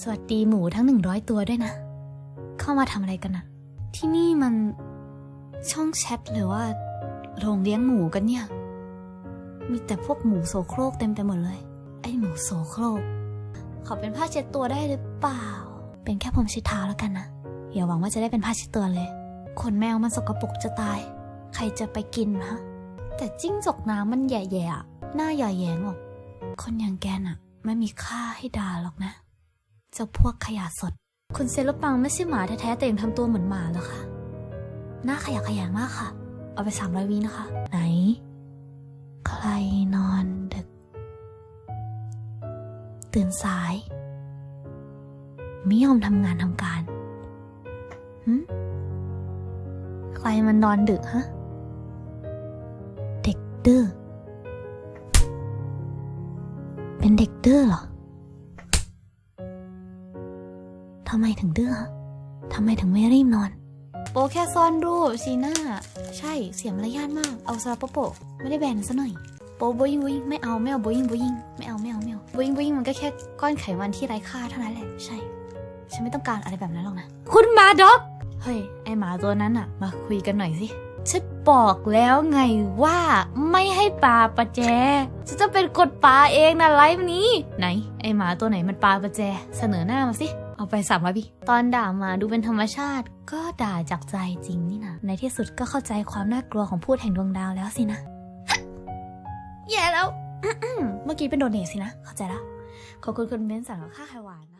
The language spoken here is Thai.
สวัสดีหมูทั้งหนึ่งร้อยตัวด้วยนะ เข้ามาทำอะไรกันนะที่นี่มันช่องแชทหรือว่าโรงเลี้ยงหมูกันเนี่ย มีแต่พวกหมูโสโครกเต็มไปหมดเลย ไอหมูโสโครก ขอเป็นผ้าเช็ดตัวได้หรือเปล่า เป็นแค่ผมเช็ดเท้าแล้วกันนะอย่าหวังว่าจะได้เป็นผ้าเช็ดตัวเลยขนแมวมันสกปรกจะตาย ใครจะไปกินฮะ แต่จิ้งจกน้ำมันแย่ๆอะหน้าหย่าแยงออก คนอย่างแกน่ะ ไม่มีค่าให้ด่าหรอกนะ เจ้าพวกขยะสด คุณเซลปังไม่ใช่หมาแท้ๆแต่ยังทำตัวเหมือนหมาเหรอคะหน้าขยะขยงมากค่ะ เอาไปสามร้อยวินะคะ ไหน ใครนอนดึก ตื่นสายไม่ยอมทำงานทำการหึใครมันนอนดึกฮะ เด็กดื้อ เป็นเด็กดื้อเหรอ ทำไมถึงดื้อฮะทำไมถึงไม่รีบนอน โปแค่ซ่อนรูปชีน่าใช่เสียมารยาทมาก เอาซาโปโปะไม่ได้แบนซะหน่อย โปโบยิงโบยิงไม่เอาไม่เอาโบยิงโบยิงไม่เอาไม่เอาไม่เอาโบยิงโบยิงมันก็แค่ก้อนไขมันที่ไร้ค่าเท่านั้นแหละ ใช่ ฉันไม่ต้องการอะไรแบบนั้นหรอกนะ คุณหมาด็อก เฮ้ย ไอหมาตัวนั้นอะมาคุยกันหน่อยสิฉันบอกแล้วไงว่าไม่ให้ปลาประแจฉันจะเป็นคนปลาเองนะไลฟ์นี้ ไหน ไอหมาตัวไหนมันปลาประแจ เสนอหน้ามาสิ เอาไปสามร้อยพี่ ตอนด่ามาดูเป็นธรรมชาติ ก็ด่าจากใจจริงนี่นะในที่สุดก็เข้าใจความน่ากลัวของพูดแห่งดวงดาวแล้วสินะแย่แล้ว เมื่อกี้เป็นโดเนทสินะ เข้าใจละขอบคุณคุณเบนซ์สำหรับค่าไข่หวาน